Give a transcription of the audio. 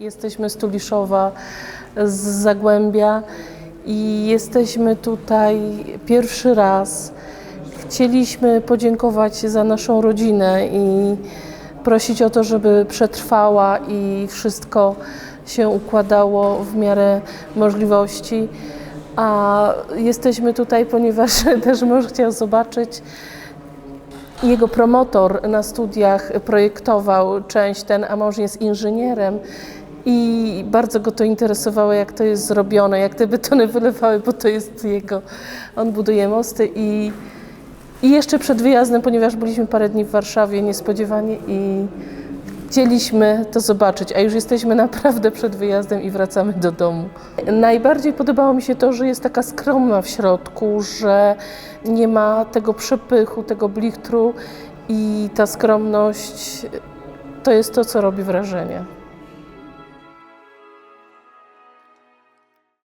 Jesteśmy z Tuliszowa, z Zagłębia i jesteśmy tutaj pierwszy raz. Chcieliśmy podziękować za naszą rodzinę i prosić o to, żeby przetrwała i wszystko się układało w miarę możliwości. A jesteśmy tutaj, ponieważ też mąż chciał zobaczyć jego promotor na studiach projektował część ten, a mąż jest inżynierem i bardzo go to interesowało, jak to jest zrobione, jak te betony wylewały, bo to jest jego, on buduje mosty i, i jeszcze przed wyjazdem, ponieważ byliśmy parę dni w Warszawie niespodziewanie i chcieliśmy to zobaczyć, a już jesteśmy naprawdę przed wyjazdem i wracamy do domu. Najbardziej podobało mi się to, że jest taka skromna w środku, że nie ma tego przepychu, tego blichtru i ta skromność to jest to, co robi wrażenie.